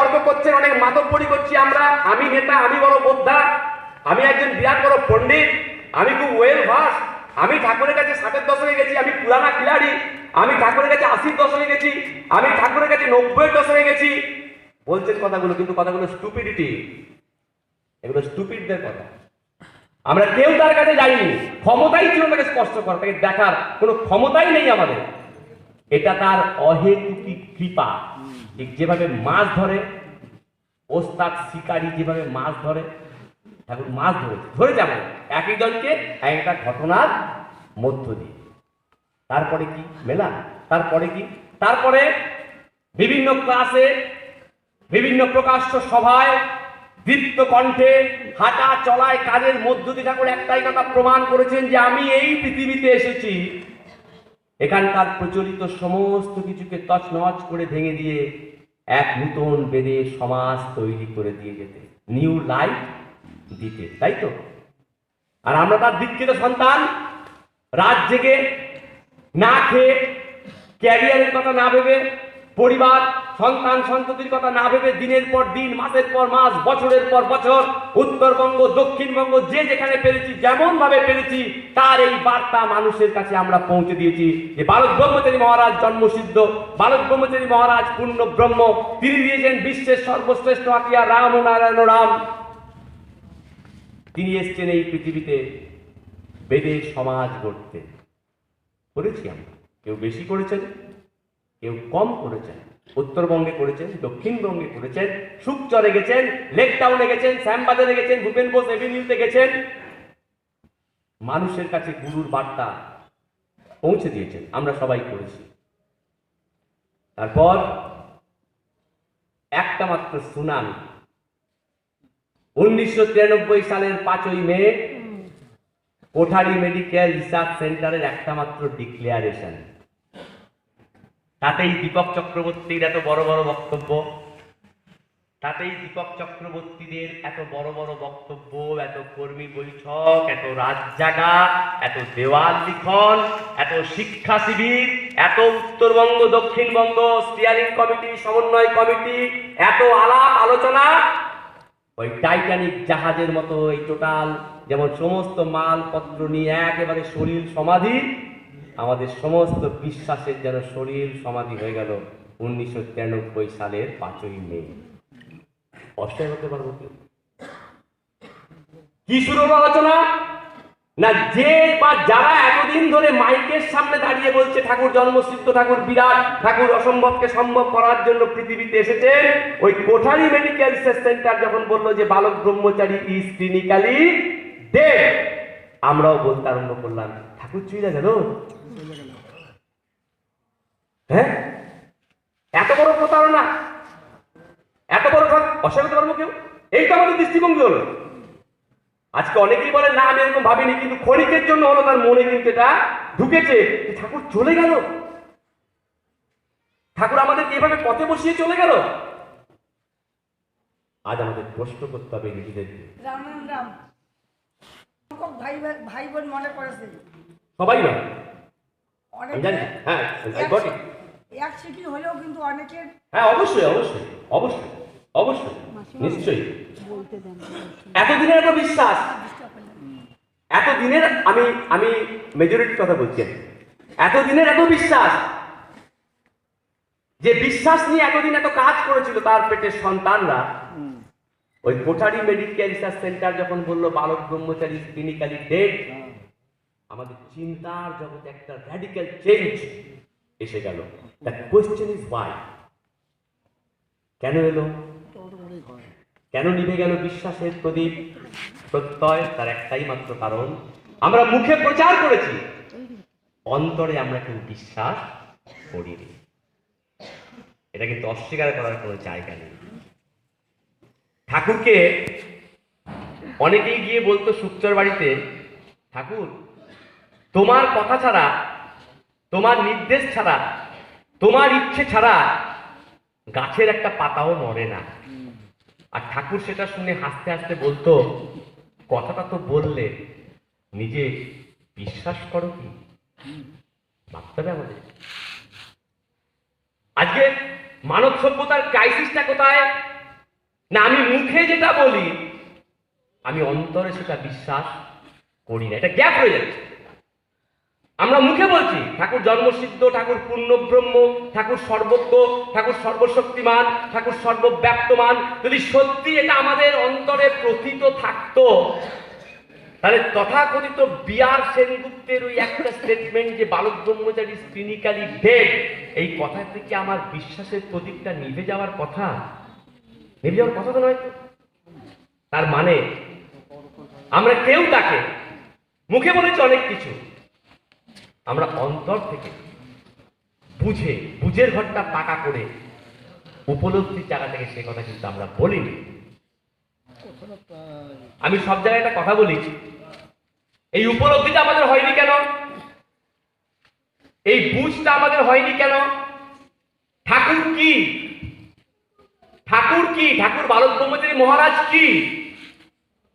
তর্ক করছেন, অনেক মাতব্বরি করছি আমরা। আমি নেতা, আমি বড় বোদ্ধা, আমি একজন বিরাট বড় পণ্ডিত, আমি খুব ওয়েল ভাস আমি ঠাকুরের কাছে ষাটের দশকে গেছি, আমি পুরানা খিলাড়ি, আমি ঠাকুরের কাছে আশির দশকে গেছি, আমি ঠাকুরের কাছে নব্বইয়ের দশকে গেছি। বলছেন কথাগুলো, কিন্তু কথাগুলো স্টুপিডিটি এগুলো স্টুপিডদের কথা। আমরা কেউ তার কাছে যাইনি। ক্ষমতাই ছিল তাকে স্পষ্ট করা, তাকে দেখার কোনো ক্ষমতাই নেই আমাদের। এটা তার অহেতুকি কৃপা। ঠিক যেভাবে মাছ ধরে, ওস্তাদ, শিকারি যেভাবে মাছ ধরে, ঠাকুর মাছ ধরেছে ধরে যাব। এক একটা ঘটনার মধ্য দিয়ে। তারপরে কি? মেলা। তারপরে কি? তারপরে বিভিন্ন ক্লাসে, বিভিন্ন প্রকাশ্য সভায়, দীপ্ত কণ্ঠে, হাঁটা চলায় কাজের মধ্য দিয়ে ঠাকুর একটাই কথা প্রমাণ করেছেন যে আমি এই পৃথিবীতে এসেছি। এখানকার প্রচলিত সমস্ত কিছুকে তছনছ করে ভেঙে দিয়ে এক নূতন বেদে সমাজ তৈরি করে দিয়ে যেতে নিউ লাইফ দিতে, তাই তো? আর আমরা তার দীক্ষিত সন্তান, রাত জেগে না খেয়ে ক্যারিয়ারের কথা না ভেবে পরিবার সন্তান সন্ততির কথা না ভেবে দিনের পর দিন, মাসের পর মাস, বছরের পর বছর, উত্তরবঙ্গ, দক্ষিণবঙ্গ, যে যেখানে পেরেছি যেমন ভাবে পেরেছি, তার এই বার্তা মানুষের কাছে আমরা পৌঁছে দিয়েছি যে বালক ব্রহ্মচারী মহারাজ জন্মসিদ্ধ। বালক ব্রহ্মচারী মহারাজ পূর্ণ ব্রহ্ম। তিনি দিয়েছেন বিশ্বের সর্বশ্রেষ্ঠ আকিয়া রাম নারায়ণ রাম। তিনি এসছেন এই পৃথিবীতে বেদের সমাজ গড়তে। করেছি আমরা। কেউ বেশি করেছেন, কেউ কম করেছেন। উত্তরবঙ্গে করেছেন দক্ষিণবঙ্গে করেছেন সুকচরে গেছেন, লেক টাউনে গেছেন, শ্যামবাজারে গেছেন, ভূপেন বোস এভিনিউতে গেছেন। মানুষের কাছে গুরুর বার্তা পৌঁছে দিয়েছেন, আমরা সবাই করেছি। তারপর একটা মাত্র সুনামি, উনিশশো তিরানব্বই সালের পাঁচই মে, কোঠারি মেডিকেল রিসার্চ সেন্টারের একটা মাত্র ডিক্লেয়ারেশন তাতেই দীপক চক্রবর্তীর এত বড় বড় বক্তব্য। তাতেই দীপক চক্রবর্তীদের এত বড় বড় বক্তব্য, এত কর্মী বৈঠক, এত রাত জাগা এত দেওয়াল লিখন এত শিক্ষা শিবির, এত উত্তরবঙ্গ, দক্ষিণবঙ্গ স্টিয়ারিং কমিটি সমন্বয় কমিটি এত আলাপ আলোচনা। ওই টাইটানিক জাহাজের মতো এই টোটাল যেমন সমস্ত মালপত্র নিয়ে একেবারে শরীর সমাধি। আমাদের সমস্ত বিশ্বাসের যেন শরীর সমাধি হয়ে গেল উনিশশো তিরানব্বই সালের পাঁচই মে। অস্ট্রেলিয়া হতে পারব কেউ কি শুরু আলোচনা? না, যে বা যারা এতদিন ধরে মাইকের সামনে দাঁড়িয়ে বলছে ঠাকুর জন্মসিদ্ধ, ঠাকুর বিরাট, ঠাকুর অসম্ভবকে সম্ভব করার জন্য পৃথিবীতে এসেছে ওই কোঠারি মেডিকেল সেন্টার যখন বলল যে বালক ব্রহ্মচারী ইজ ক্লিনিক্যালি ডে আমরাও বলতে আরম্ভ করলাম, ঠাকুর চুইরা গেল? হ্যাঁ? এত বড় প্রতারণা? এত বড় ঠক অস্বীকার পারব কেউ? এই তো আমাদের দৃষ্টিভঙ্গি হলো। আজকে অনেকেই বলে না আমি এরকম ভাবিনি। কিন্তু ক্ষণিকের জন্য হলো তার মনে কিন্তু এটা ঢুকেছে ঠাকুর চলে গেল। ঠাকুর আমাদেরকে এভাবে পথে বসিয়ে চলে গেল। আজ আমাদের প্রশ্ন করতে হবে নিজেদেরকে রাম রাম রাম। ভাই বোন মনে করেছে সবাই না জানি হ্যাঁ এক got it. এক সিটি হলেও কিন্তু অনেকের হ্যাঁ অবশ্যই অবশ্যই অবশ্যই অবশ্যই নিশ্চয়ই। এতদিনের এত বিশ্বাস। এতদিনের আমি আমি মেজরিটি কথা বলছি এতদিনের এত বিশ্বাস। যে বিশ্বাস নিয়ে এতদিন এত কাজ করেছিল তার পেটের সন্তানরা ওই কোঠারি মেডিকেল রিসার্চ সেন্টার যখন বলল বালক ব্রহ্মচারী ক্লিনিক্যালি ডেড আমাদের চিন্তার জগতে একটা র্যাডিক্যাল চেঞ্জ এসে গেল। দ্য কোয়েশ্চেন ইজ ওয়াই কেন এলো? কেন নিভে গেল বিশ্বাসের প্রদীপ? প্রত্যয় তার একটাই মাত্র কারণ। আমরা মুখে প্রচার করেছি। অন্তরে আমরা কিন্তু বিশ্বাস করিনি। এটা কিন্তু অস্বীকার করার কোনো জায়গা নেই। ঠাকুরকে অনেকেই গিয়ে বলতো সুকচর বাড়িতে, ঠাকুর তোমার কথা ছাড়া, তোমার নির্দেশ ছাড়া, তোমার ইচ্ছে ছাড়া গাছের একটা পাতাও নড়ে না। আর ঠাকুর সেটা শুনে হাসতে হাসতে বলতো, কথাটা তো বললে নিজে বিশ্বাস করো কি? আমাদের। আজকে মানব সভ্যতার ক্রাইসিসটা কোথায়? না, আমি মুখে যেটা বলি, আমি অন্তরে সেটা বিশ্বাস করি না। এটা গ্যাপ হয়ে যাচ্ছে। আমরা মুখে বলছি, ঠাকুর জন্মসিদ্ধ, ঠাকুর পূর্ণব্রহ্ম, ঠাকুর সর্বজ্ঞ, ঠাকুর সর্বশক্তিমান, ঠাকুর সর্বব্যাপ্তমান। যদি সত্যি এটা আমাদের অন্তরে প্রথিত থাকতো, তাহলে তথাকথিত বিয়ার সেনগুপ্তের ওই একটা স্টেটমেন্ট যে বালক ব্রহ্মচারী ক্লিনিক্যালি ডেড এই কথা থেকে আমার বিশ্বাসের প্রদীপটা নিভে যাওয়ার কথা? নিভে যাওয়ার কথা তো নয় তার মানে আমরা কেউ তাকে, মুখে বলেছি অনেক কিছু আমরা অন্তর থেকে বুঝে বুঝের ঘরটা পাকা করে উপলব্ধির জায়গা থেকে সে কথা কিন্তু আমরা বলিনি। আমি সব জায়গায় একটা কথা বলি এই উপলব্ধিটা আমাদের হয়নি কেন? এই বুঝটা আমাদের হয়নি কেন? ঠাকুর কি? ঠাকুর কি? ঠাকুর বালক ব্রহ্মচারী মহারাজ কি?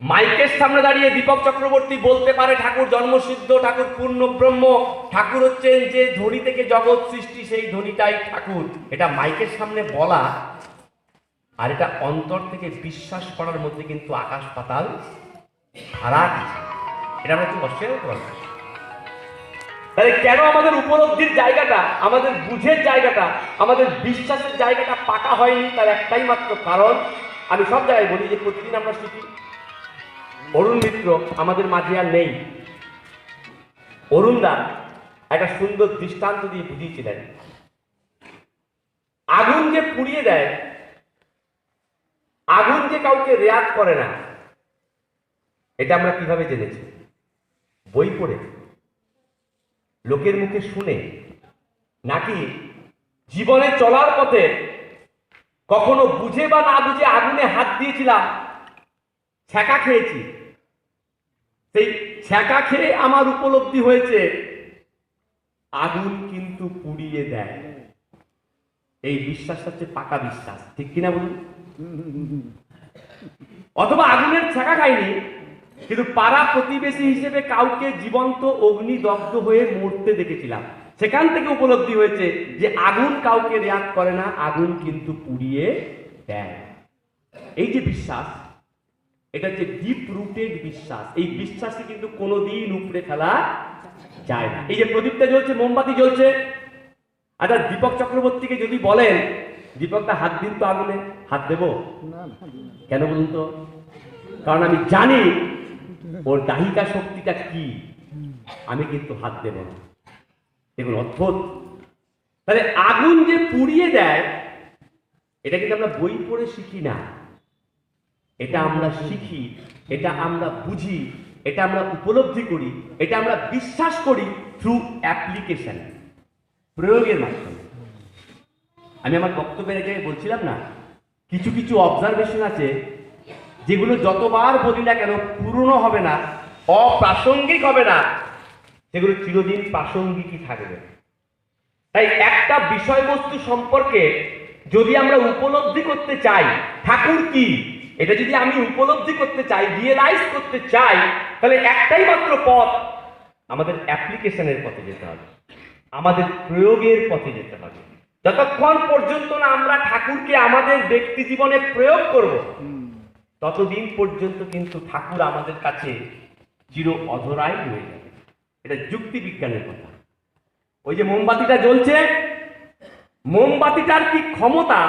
মাইকের সামনে দাঁড়িয়ে দীপক চক্রবর্তী বলতে পারে, ঠাকুর জন্মসিদ্ধ, ঠাকুর পূর্ণ ব্রহ্ম ঠাকুর হচ্ছেন যে ধ্বনি থেকে জগৎ সৃষ্টি, সেই ধ্বনিটাই ঠাকুর। এটা মাইকের সামনে বলা আর এটা অন্তর থেকে বিশ্বাস করার মধ্যে কিন্তু আকাশ পাতাল ফারাক এটা আমরা একটু অস্বীকার তাহলে কেন আমাদের উপলব্ধির জায়গাটা, আমাদের বুঝের জায়গাটা, আমাদের বিশ্বাসের জায়গাটা পাকা হয়নি? তার একটাই মাত্র কারণ। আমি সব জায়গায় বলি যে প্রতিদিন আমরা শিখি অরুণ মিত্র আমাদের মাঝে আর নেই। অরুণদা একটা সুন্দর দৃষ্টান্ত দিয়ে বুঝিয়েছিলেন। আগুন যে পুড়িয়ে দেয়, আগুন যে কাউকে রেয়াত করে না, এটা আমরা কীভাবে জেনেছি? বই পড়ে, লোকের মুখে শুনে, নাকি জীবনে চলার পথে কখনো বুঝে বা না বুঝে আগুনে হাত দিয়েছিলাম, ছ্যাঁকা খেয়েছি? সেই ছ্যাঁকা খেয়ে আমার উপলব্ধি হয়েছে। আগুন কিন্তু পুড়িয়ে দেয়। এই বিশ্বাসটা হচ্ছে পাকা বিশ্বাস, ঠিক কিনা বলুন? অথবা আগুনের ছ্যাঁকা খাইনি, কিন্তু পাড়া প্রতিবেশী হিসেবে কাউকে জীবন্ত অগ্নিদগ্ধ হয়ে মরতে দেখেছিলাম। সেখান থেকে উপলব্ধি হয়েছে যে আগুন কাউকে রেয়াত করে না, আগুন কিন্তু পুড়িয়ে দেয়। এই যে বিশ্বাস এটা হচ্ছে ডিপ রুটেড বিশ্বাস। এই বিশ্বাসকে কিন্তু কোনোদিন উপড়ে ফেলা যায় না। এই যে প্রদীপটা জ্বলছে মোমবাতি জ্বলছে আচ্ছা দীপক চক্রবর্তীকে যদি বলেন দীপকটা হাত দিন তো আগুনে হাত দেবো? কেন বলুন তো? কারণ আমি জানি ওর দাহিকা শক্তিটা কি। আমি কিন্তু হাত দেব না। দেখুন অদ্ভুত। তাহলে আগুন যে পুড়িয়ে দেয় এটা কিন্তু আমরা বই পড়ে শিখি না। এটা আমরা শিখি, এটা আমরা বুঝি, এটা আমরা উপলব্ধি করি, এটা আমরা বিশ্বাস করি থ্রু অ্যাপ্লিকেশন প্রয়োগের মাধ্যমে। আমি আমার বক্তব্যের আগে বলছিলাম না, কিছু কিছু অবজারভেশন আছে যেগুলো যতবার বলি না কেন পুরনো হবে না, অপ্রাসঙ্গিক হবে না, সেগুলো চিরদিন প্রাসঙ্গিকই থাকবে। তাই একটা বিষয়বস্তু সম্পর্কে যদি আমরা উপলব্ধি করতে চাই, ঠাকুর কি? এটা যদি আমি উপলব্ধি করতে চাই রিয়েলাইজ করতে চাই, তাহলে একটাই মাত্র পথ, আমাদের অ্যাপ্লিকেশনের পথে যেতে হবে। আমাদের প্রয়োগের পথে যেতে হবে। যতক্ষণ পর্যন্ত না আমরা ঠাকুরকে আমাদের ব্যক্তি জীবনে প্রয়োগ করব, ততদিন পর্যন্ত কিন্তু ঠাকুর আমাদের কাছে চির অধরাই রয়ে যাবে। এটা যুক্তি বিজ্ঞানের কথা। ওই যে মোমবাতিটা জ্বলছে, মোমবাতিটার কি ক্ষমতা,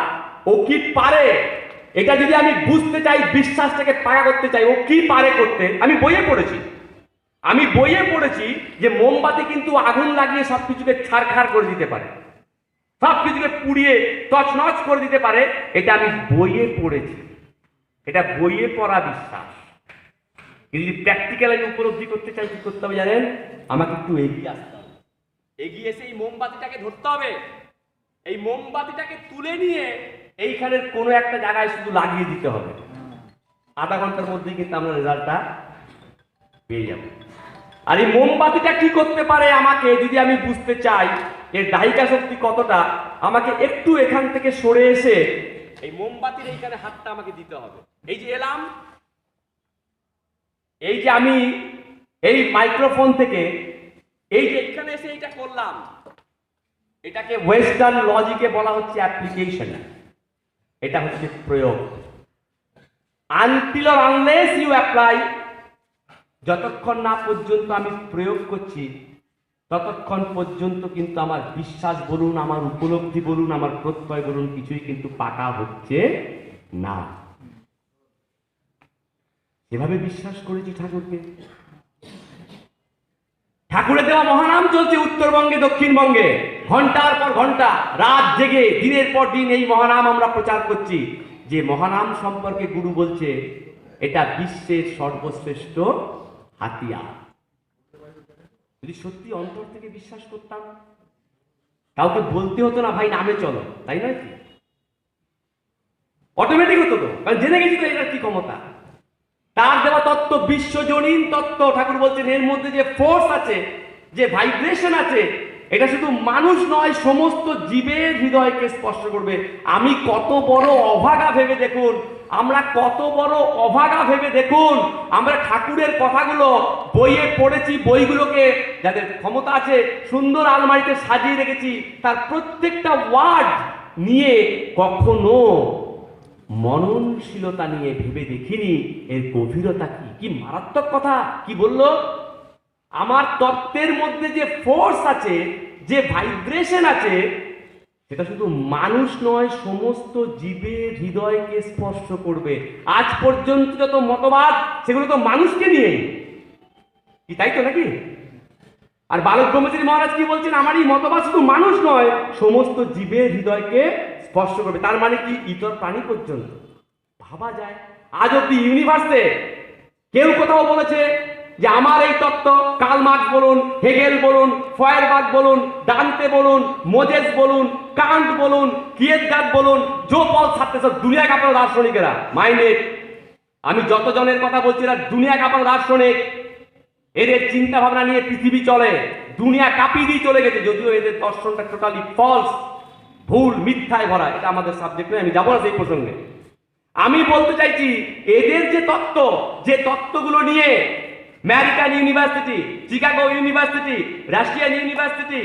ও কি পারে এটা যদি আমি বুঝতে চাই, বিশ্বাসটাকে পাকা করতে চাই, ও কি পারে করতে, আমি বইয়ে পড়েছি। আমি বইয়ে পড়েছি যে মোমবাতি কিন্তু আগুন লাগিয়ে সব কিছুকে ছাড়খাড় করে দিতে পারে। সব কিছুকে পুড়িয়ে তছনছ করে দিতে পারে, এটা আমি বইয়ে পড়েছি। এটা বইয়ে পড়া বিশ্বাস। যদি প্র্যাকটিক্যাল আমি উপলব্ধি করতে চাই, কি করতে হবে জানেন? আমাকে একটু এগিয়ে আসতে হবে। এগিয়ে এসে এই মোমবাতিটাকে ধরতে হবে। এই মোমবাতিটাকে তুলে নিয়ে এইখানের কোনো একটা জায়গায় শুধু লাগিয়ে দিতে হবে। আধা ঘণ্টার মধ্যেই কিন্তু আমরা রেজাল্টটা পেয়ে যাব। আর এই মোমবাতিটা কি করতে পারে আমাকে যদি আমি বুঝতে চাই এর দায়িকা শক্তি কতটা, আমাকে একটু এখান থেকে সরে এসে এই মোমবাতির এইখানে হাতটা আমাকে দিতে হবে। এই যে এলাম, এই যে আমি এই মাইক্রোফোন থেকে এই যে এখানে এসে এইটা করলাম, এটাকে ওয়েস্টার্ন লজিকে বলা হচ্ছে অ্যাপ্লিকেশন এটা হচ্ছে প্রয়োগ। আনটিল আনলেস ইউ অ্যাপ্লাই যতক্ষণ না পর্যন্ত আমি প্রয়োগ করছি, ততক্ষণ পর্যন্ত কিন্তু আমার বিশ্বাস বলুন, আমার উপলব্ধি বলুন, আমার প্রত্যয় বলুন, কিছুই কিন্তু পাকা হচ্ছে না। এভাবে বিশ্বাস করেছি ঠাকুরকে। ঠাকুরের দেওয়া মহানাম চলছে উত্তরবঙ্গে, দক্ষিণবঙ্গে। ঘণ্টার পর ঘণ্টা, রাত জেগে, দিনের পর দিন এই মহানাম আমরা প্রচার করছি। যে মহানাম সম্পর্কে গুরু বলছে, এটা বিশ্বের সর্বশ্রেষ্ঠ হাতিয়ার। যদি সত্যি অন্তর থেকে বিশ্বাস করতাম, কাউকে বলতে হতো না, ভাই, নামে চলো। তাই নয় কি? অটোমেটিক হতো তো, কারণ জেনে গেছি তো এটার কি ক্ষমতা। তার দেওয়া তত্ত্ব বিশ্বজনীন তত্ত্ব। ঠাকুর বলছেন, এর মধ্যে যে ফোর্স আছে, যে ভাইব্রেশন আছে এটা শুধু মানুষ নয়, সমস্ত জীবের হৃদয়কে স্পর্শ করবে। আমি কত বড় অভাগা ভেবে দেখুন, আমরা কত বড় অভাগা ভেবে দেখুন, আমরা ঠাকুরের কথাগুলো, বইয়ে পড়েছি বইগুলোকে, যাদের ক্ষমতা আছে, সুন্দর আলমারিতে সাজিয়ে রেখেছি, তার প্রত্যেকটা ওয়ার্ড নিয়ে কখনো মননশীলতা নিয়ে ভেবে দেখিনি। এর গভীরতা কি? কি মারাত্মক কথা? কি বলল? আমার তত্ত্বের মধ্যে যে ফোর্স আছে, যে ভাইব্রেশন আছে, সেটা শুধু মানুষ নয়, সমস্ত জীবের হৃদয়কে স্পর্শ করবে। আজ পর্যন্ত যত মতবাদ, সেগুলো তো মানুষকে নিয়ে কি তাই তো নাকি? আর বালক ব্রহ্মচারী মহারাজ কি বলছেন? আমার এই মতবাদ শুধু মানুষ নয়, সমস্ত জীবের হৃদয়কে স্পর্শ করবে। তার মানে কি? ইতর প্রাণী পর্যন্ত। ভাবা যায়। আজ অব্দি ইউনিভার্সে কেউ কোথাও বলেছে যে আমার এই তত্ত্ব কাল মার্কস বলুন, হেগেল বলুন, ফয়ারবাগ বলুন, ডান্তে বলুন, মোজেস বলুন, কান্ট বলুন কিয়েতগার্ড বলুন, জো পল ছাত্র সব দুনিয়া কাপড় দার্শনিকেরা। মাইন্ডেড আমি যতজনের কথা বলছি এরা দুনিয়া কাপড় দার্শনিক। এদের চিন্তা ভাবনা নিয়ে পৃথিবী চলে। দুনিয়া কাঁপিয়ে দিয়ে চলে গেছে, যদিও এদের দর্শনটা টোটালি ফলস ভুল, মিথ্যায় ভরা। এটা আমাদের সাবজেক্ট নয়, আমি যাব না সেই প্রসঙ্গে। আমি বলতে চাইছি, এদের যে তত্ত্ব, যে তত্ত্বগুলো নিয়ে American university Chicago university Russian university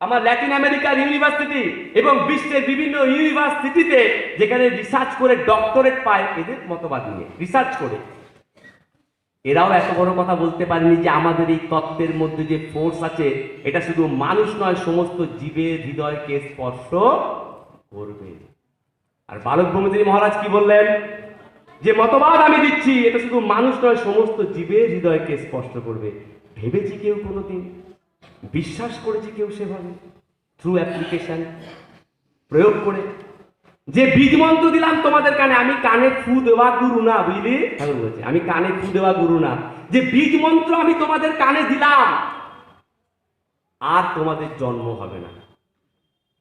আমার ল্যাটিন আমেরিকার ইউনিভার্সিটি এবং বিশ্বের বিভিন্ন ইউনিভার্সিটিতে যেখানে রিসার্চ করে ডক্টরেট পায়, এদের মতবাদ নিয়ে রিসার্চ করে। এরাও এত বড় কথা বলতে পারেনি যে আমাদের এই তত্ত্বের মধ্যে যে ফোর্স আছে, এটা শুধু মানুষ নয়, সমস্ত জীবের হৃদয়কে স্পর্শ করবে। আর বালক ব্রহ্মচারী মহারাজ কি বললেন? যে মতবাদ আমি দিচ্ছি, এটা শুধু মানুষ নয়, সমস্ত জীবের হৃদয়কে স্পষ্ট করবে। ভেবেছি কেউ কোনোদিন, বিশ্বাস করেছি কেউ সেভাবে থ্রু অ্যাপ্লিকেশন প্রয়োগ করে। যে বীজ মন্ত্র দিলাম তোমাদের কানে, আমি কানে ফু দেওয়া গুরু না, বুঝলি? বলছে, আমি কানে ফু দেওয়া গুরু না। যে বীজ মন্ত্র আমি তোমাদের কানে দিলাম, আর তোমাদের জন্ম হবে না।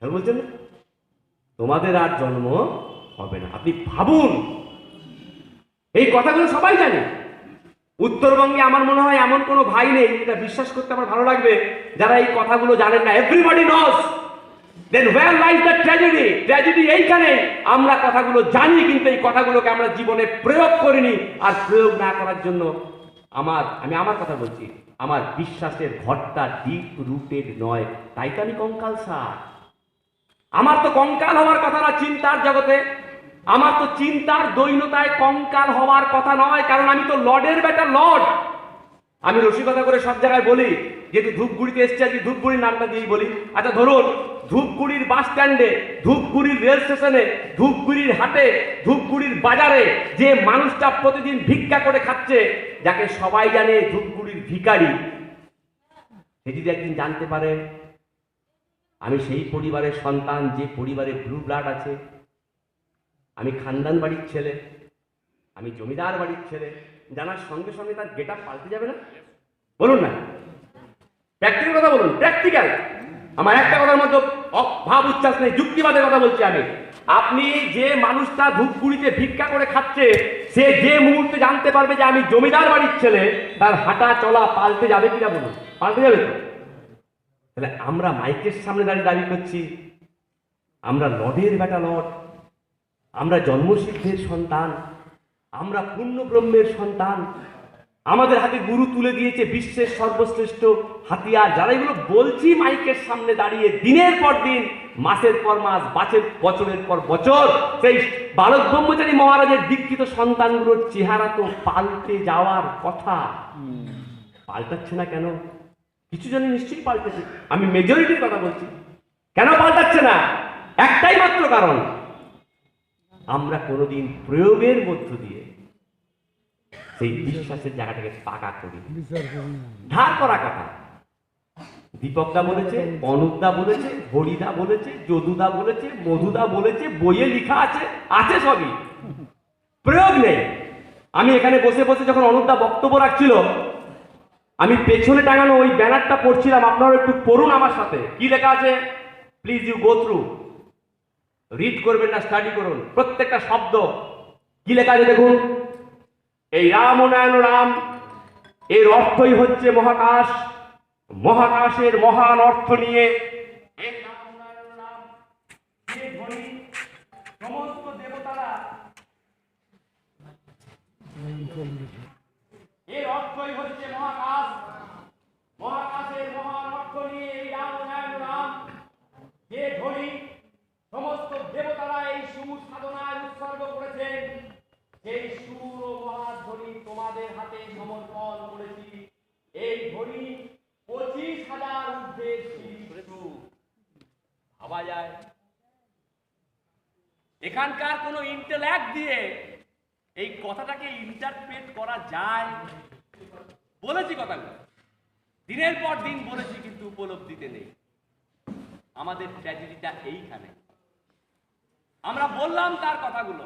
বলছেন, তোমাদের আর জন্ম হবে না। আপনি ভাবুন এই কথাগুলো সবাই জানে। উত্তরবঙ্গে আমার মনে হয় এমন কোনো ভাই নেই এটা বিশ্বাস করতে আমার ভালো লাগবে, যারা এই কথাগুলো জানেন না। Everybody knows then where lies the tragedy tragedy এইখানে। আমরা কথাগুলো জানি, কিন্তু এই কথাগুলোকে আমরা জীবনে প্রয়োগ করিনি আর প্রয়োগ না করার জন্য আমার, আমি আমার কথা বলছি, আমার বিশ্বাসের ঘরটা ডিপ রুটেড নয়। তাই তো আমি কঙ্কাল সার আমার তো কঙ্কাল হওয়ার কথা না, চিন্তার জগতে। আমার তো চিন্তার দৈনতায় কঙ্কাল হওয়ার কথা নয়, কারণ আমি তো লর্ডের বেটা লর্ড। আমি রসিকতা করে সব জায়গায় বলি যেহেতু ধূপগুড়িতে এসছি আজকে ধূপগুড়ির নামটা দিয়েই বলি। আচ্ছা ধরুন, ধূপগুড়ির বাস স্ট্যান্ডে, ধূপগুড়ির রেল স্টেশনে, ধূপগুড়ির হাটে, ধূপগুড়ির বাজারে যে মানুষটা প্রতিদিন ভিক্ষা করে খাচ্ছে, যাকে সবাই জানে ধূপগুড়ির ভিকারি সে যদি একদিন জানতে পারে, আমি সেই পরিবারের সন্তান, যে পরিবারে ব্লু ব্লাড আছে আমি খানদান বাড়ির ছেলে, আমি জমিদার বাড়ির ছেলে, জানার সঙ্গে সঙ্গে তার গেট পাল্টে যাবে না? বলুন না। প্র্যাকটিক্যাল কথা বলুন প্র্যাকটিক্যাল আমার একটা কথার মতো অ- ভাব উচ্ছ্বাস নেই, যুক্তিবাদের কথা বলছি আমি। আপনি যে মানুষটা ধূপগুড়িতে ভিক্ষা করে খাচ্ছে, সে যে মুহূর্তে জানতে পারবে যে আমি জমিদার বাড়ির ছেলে, তার হাঁটা চলা পাল্টে যাবে কিনা বলুন? পাল্টে যাবে তাহলে আমরা মাইকের সামনে দাঁড়িয়ে দাবি করছি, আমরা লর্ডের বেটা লর্ড। আমরা জন্মসিদ্ধের সন্তান, আমরা পূর্ণ ব্রহ্মের সন্তান। আমাদের হাতে গুরু তুলে দিয়েছে বিশ্বের সর্বশ্রেষ্ঠ হাতিয়ার। যারা এগুলো বলছি মাইকের সামনে দাঁড়িয়ে দিনের পর দিন, মাসের পর মাস বাচের বছরের পর বছর, সেই বালক ব্রহ্মচারী মহারাজের দীক্ষিত সন্তানগুলোর চেহারা তো পাল্টে যাওয়ার কথা। পাল্টাচ্ছে না কেন? কিছু জন নিশ্চয়ই পাল্টেছে। আমি মেজরিটির কথা বলছি। কেন পাল্টাচ্ছে না? একটাই মাত্র কারণ। আমরা কোনোদিন প্রয়োগের মধ্য দিয়ে সেই বিশ্বাসের জায়গাটাকে পাকা করি ধার করা কথা। দীপকদা বলেছে অনুপদা বলেছে হরিদা বলেছে যদুদা বলেছে মধুদা বলেছে বইয়ে লেখা আছে আছে সবই। প্রয়োগ নেই। আমি এখানে বসে বসে যখন অনুপদা বক্তব্য রাখছিল আমি পেছনে টাঙানো ওই ব্যানারটা পড়ছিলাম আপনারা একটু পড়ুন আমার সাথে। কি লেখা আছে? Please you go through read করবেন না স্টাডি করুন। প্রত্যেকটা শব্দ কি লেখা আছে দেখুন? এই রাম ও নয়ন রাম, এর অর্থই হচ্ছে মহাকাশ। মহাকাশের মহান অর্থ নিয়ে এই রাম ও নয়ন রাম, যে ধ্বনি সমস্ত দেবতারা এর অর্থই হচ্ছে মহাকাশ মহাকাশের মহান অর্থ নিয়ে এই রাম ও নয়ন রাম যে ধ্বনি সমস্ত দেবতারা এই সুর সাধনায় উৎসর্গ করেছেন সেই সুর ও মহাধ্বনি তোমাদের হাতে সমর্পণ করেছি এই ধ্বনি পঁচিশ হাজার ঊর্ধ্বে শীর্ষ। ভাবা যায়। এখানকার কোনো ইন্টেলেক্ট দিয়ে এই কথাটাকে ইন্টারপ্রেট করা যায়। বলেছি কথাগুলো। দিনের পর দিন বলেছি, কিন্তু উপলব্ধিতে নেই। আমাদের ট্র্যাজেডিটা এইখানে। আমরা বললাম তার কথাগুলো।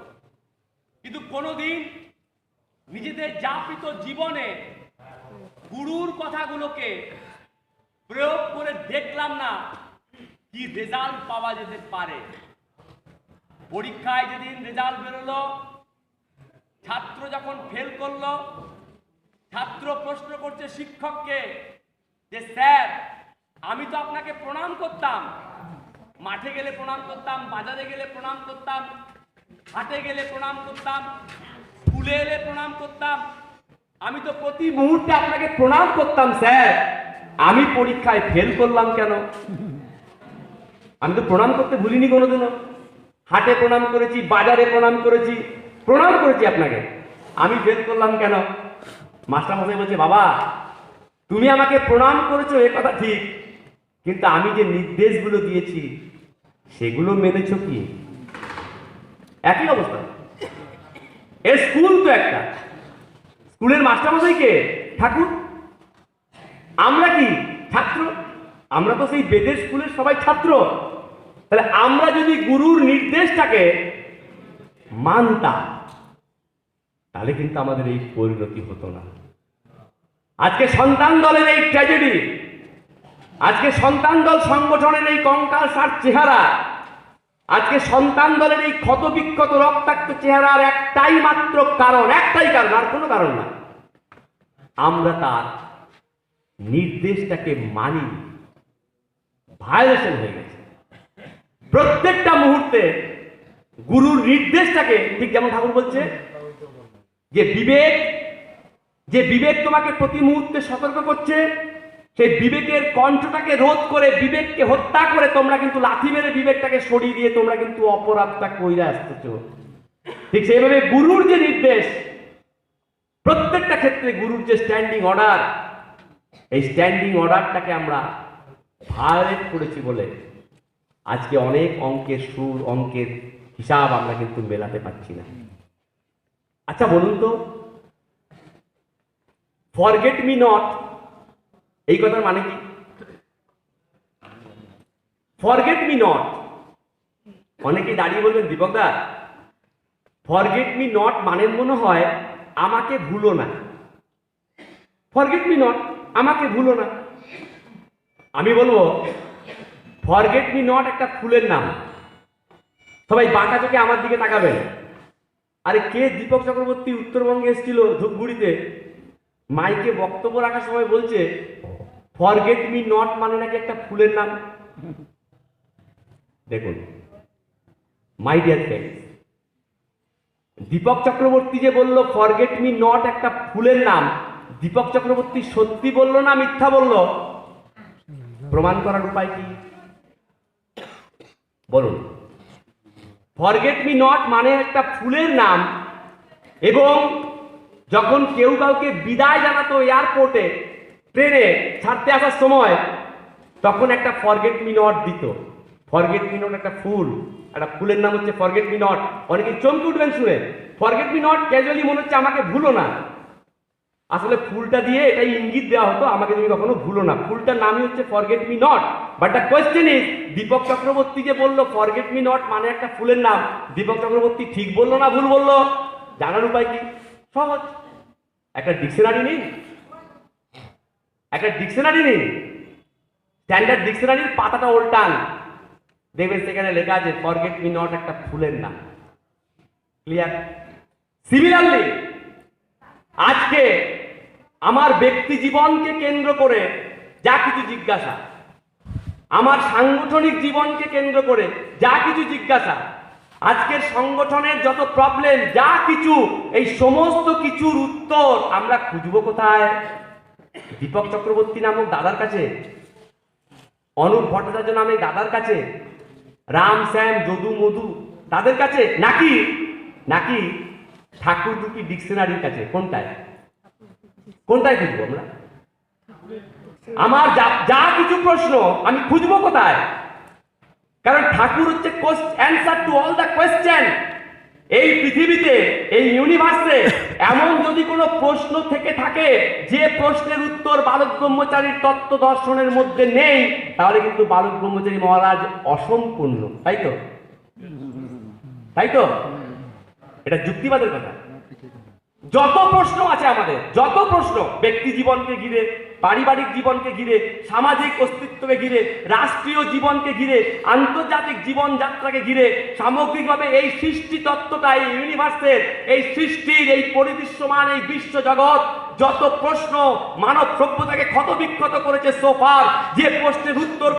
কিন্তু কোনোদিন নিজেদের যাপিত জীবনে গুরুর কথাগুলোকে প্রয়োগ করে দেখলাম না। কি রেজাল্ট পাওয়া যেতে পারে? পরীক্ষায় যেদিন রেজাল্ট বেরোলো, ছাত্র যখন ফেল করল, ছাত্র প্রশ্ন করছে শিক্ষককে যে, স্যার, আমি তো আপনাকে প্রণাম করতাম। মাঠে গেলে প্রণাম করতাম, বাজারে গেলে প্রণাম করতাম, হাটে গেলে প্রণাম করতাম, স্কুলে এলে প্রণাম করতাম। আমি তো প্রতি মুহূর্তে আপনাকে প্রণাম করতাম, স্যার। আমি পরীক্ষায় ফেল করলাম কেন? আমি তো প্রণাম করতে ভুলিনি কোনোদিনও। হাটে প্রণাম করেছি, বাজারে প্রণাম করেছি প্রণাম করেছি আপনাকে। আমি ফেল করলাম কেন? মাস্টারমশাই বলছে, বাবা, তুমি আমাকে প্রণাম করেছ, এ কথা ঠিক। কিন্তু আমি যে নির্দেশগুলো দিয়েছি, সেগুলো মেনেছ কি? একই অবস্থা। এ স্কুল তো একটা। স্কুলের মাস্টারমশাই কে? ঠাকুর? আমরা কি? ছাত্র? আমরা তো সেই বেদের স্কুলের সবাই ছাত্র। তাহলে আমরা যদি গুরুর নির্দেশটাকে মানতাম, তাহলে কিন্তু আমাদের এই পরিণতি হতো না। আজকে সন্তান দলের এই ট্র্যাজেডি আজকে সন্তান দল সংগঠনের এই কঙ্কাল সার চেহারা, আজকে সন্তান দলের এই ক্ষত বিক্ষত রক্তাক্ত চেহারার একটাই মাত্র কারণ, একটাই কারণ, আর কোনো কারণ না। আমরা তার নির্দেশটাকে মানি ভায়োলেশন হয়ে গেছে। প্রত্যেকটা মুহূর্তে গুরুর নির্দেশটাকে ঠিক যেমন ঠাকুর বলছে, যে বিবেক যে বিবেক তোমাকে প্রতি মুহূর্তে সতর্ক করছে, সেই বিবেকের কণ্ঠটাকে রোধ করে, বিবেককে হত্যা করে তোমরা কিন্তু লাথি মেরে বিবেকটাকে সরিয়ে দিয়ে তোমরা কিন্তু অপরাধটা কইরে আসতেছ। ঠিক সেইভাবে গুরুর যে নির্দেশ, প্রত্যেকটা ক্ষেত্রে গুরুর যে স্ট্যান্ডিং অর্ডার এই স্ট্যান্ডিং অর্ডারটাকে আমরা ভায়োলেট করেছি বলে আজকে অনেক অঙ্কের সুর, অঙ্কের হিসাব আমরা কিন্তু মেলাতে পারছি না। আচ্ছা বলুন তো ফরগেট মি নট এই কথার মানে কি? ফরগেট মি নট অনেকেই দাঁড়িয়ে বলবেন দীপকদা ফরগেট মি নট মানে মনে হয় আমাকে ভুলো না। ফরগেট মি নট আমাকে ভুলো না। আমি বলব ফরগেট মি নট একটা ফুলের নাম। সবাই বাঁকা চোখে আমার দিকে তাকাবেন। আরে কে দীপক চক্রবর্তী উত্তরবঙ্গে এসেছিল ধূপগুড়িতে? মাইকে বক্তব্য রাখার সময় বলছে ফরগেট মি নট মানে নাকি একটা ফুলের নাম? দেখুন my dear friends Deepak Chakraborty যে বলল ফরগেট মি নট একটা ফুলের নাম, দীপক চক্রবর্তী সত্যি বলল না মিথ্যা বলল? প্রমাণ করার উপায় কি? বলুন। ফরগেট মি নট মানে একটা ফুলের নাম এবং যখন কেউ কাউকে বিদায় জানাতো এয়ারপোর্টে, ট্রেনে ছাড়তে আসার সময়, তখন একটা ফরগেট মি নট দিত। ফরগেট মি নট একটা ফুল। একটা ফুলের নাম হচ্ছে ফরগেট মি নট অনেকে চমকে উঠবেন শুনে। ফরগেট মি নট ক্যাজুয়ালি মনে হচ্ছে আমাকে ভুলো না। আসলে ফুলটা দিয়ে এটাই ইঙ্গিত দেওয়া হতো, আমাকে তুমি কখনো ভুলো না। ফুলটার নামই হচ্ছে forget me not but the question is Deepak Chakraborty যে বলল ফরগেট মি নট মানে একটা ফুলের নাম। দীপক চক্রবর্তী ঠিক বলল না ভুল বলল? জানার উপায় কি? সহজ। একটা ডিকশনারি নিন। একটা ডিকশনারি নিন। স্ট্যান্ডার্ড ডিকশনারির পাতাটা উল্টান দেখবেন সেখানে লেখা আছে ফরগেট মি নট একটা ফুলের নাম। ক্লিয়ার সিমিলারলি আজকে আমার ব্যক্তি জীবনকে কেন্দ্র করে যা কিছু জিজ্ঞাসা। আমার সাংগঠনিক জীবনকে কেন্দ্র করে যা কিছু জিজ্ঞাসা। আজকের সংগঠনের যত প্রবলেম যা কিছু, এই সমস্ত কিছুর উত্তর আমরা খুঁজবো কোথায়? দীপক চক্রবর্তী নামক দাদার কাছে, অনুপ ভট্টাচার্য নামে দাদার কাছে, রাম, শ্যাম, যদু, মধু, তাদের কাছে, নাকি নাকি ঠাকুর দুটি ডিকশনারির কাছে, কোনটায়? কোনটায় খুঁজবো আমরা? আমার যা যা কিছু প্রশ্ন, আমি খুঁজবো কোথায়? কারণ ঠাকুর হচ্ছে answer to all the question এই পৃথিবীতে, এই ইউনিভার্সে এমন যদি কোনো প্রশ্ন থেকে থাকে, যে প্রশ্নের উত্তর বালক ব্রহ্মচারীর তত্ত্ব দর্শনের মধ্যে নেই, তাহলে কিন্তু বালক ব্রহ্মচারী মহারাজ অসম্পূর্ণ, তাই তো? তাই তো? এটা যুক্তিবাদের কথা। যত প্রশ্ন আছে আমাদের, যত প্রশ্ন, ব্যক্তি জীবনকে ঘিরে, পারিবারিক জীবনকে ঘিরে, সামাজিক অস্তিত্বকে ঘিরে, রাষ্ট্রীয় জীবনকে ঘিরে, আন্তর্জাতিক জীবনযাত্রাকে ঘিরে, সামগ্রিকভাবে এই সৃষ্টি তত্ত্বটা, এই ইউনিভার্সের এই সৃষ্টির, এই পরিদৃশ্যমান, এই বিশ্ব জগৎ যত প্রশ্ন মানব সভ্যতাকে ক্ষত বিক্ষত করেছে সোফার যে প্রশ্নের উত্তর